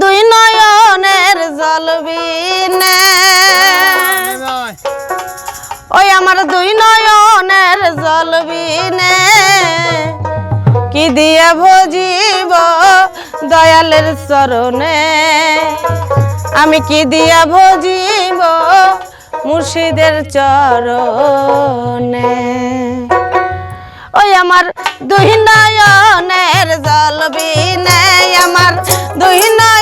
দুই নয়নের জলবিনে। ওই আমার দুই নয়নের জলবিনে। কি দিয়া ভজিব দয়ালের চরণে? আমি কি দিয়া ভজিব মুর্শিদের চরণে? ওই আমার দুই নয়নের জলবিনে, আমার দুই নয়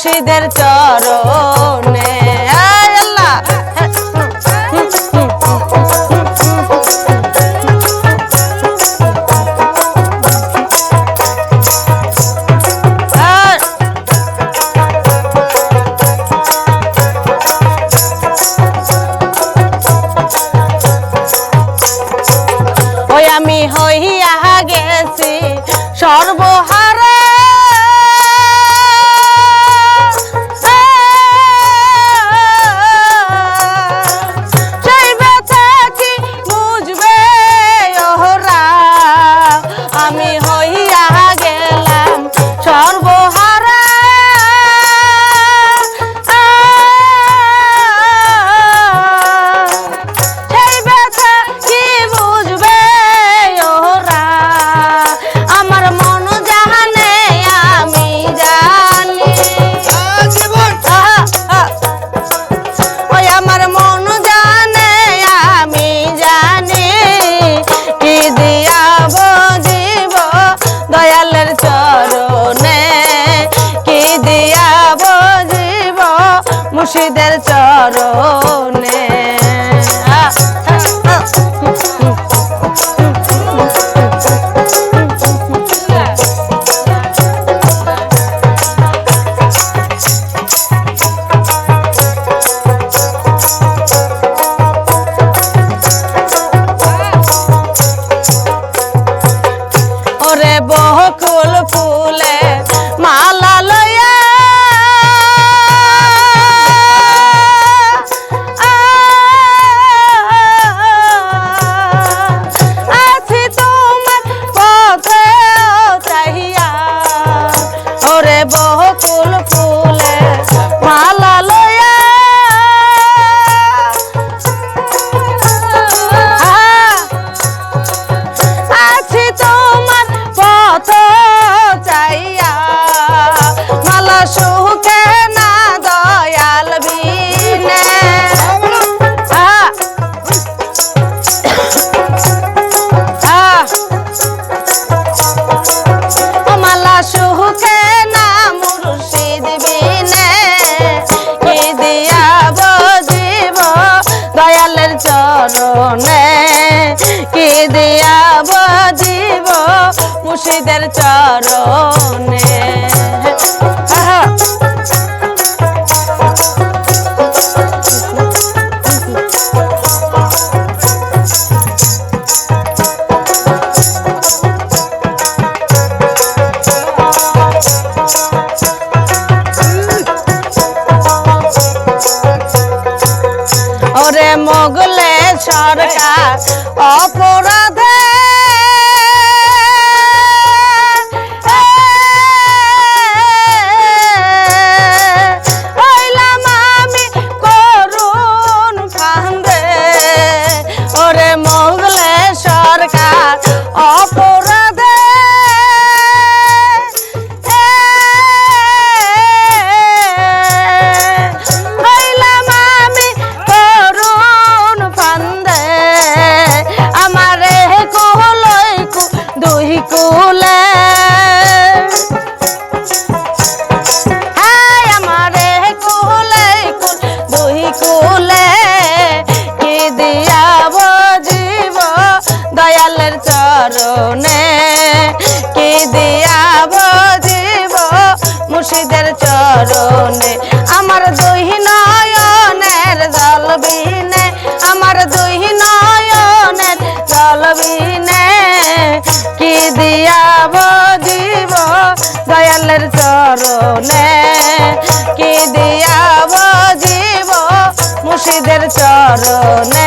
মুর্শিদের চরণ মুর্শিদের চরণ। মুর্শিদের চরণে। হ্যাঁ, হ্যাঁ। ওরে মোগলে সরকার অপরাধ চরণে কি দিয়াব জীব মুর্শিদের চরণে? আমার দুই নয়নের জল আমার দুই নয়নের জল কি দিয়াব জীব দয়ালের চরণে? কি দিয়াব জীব মুর্শিদের চরণে?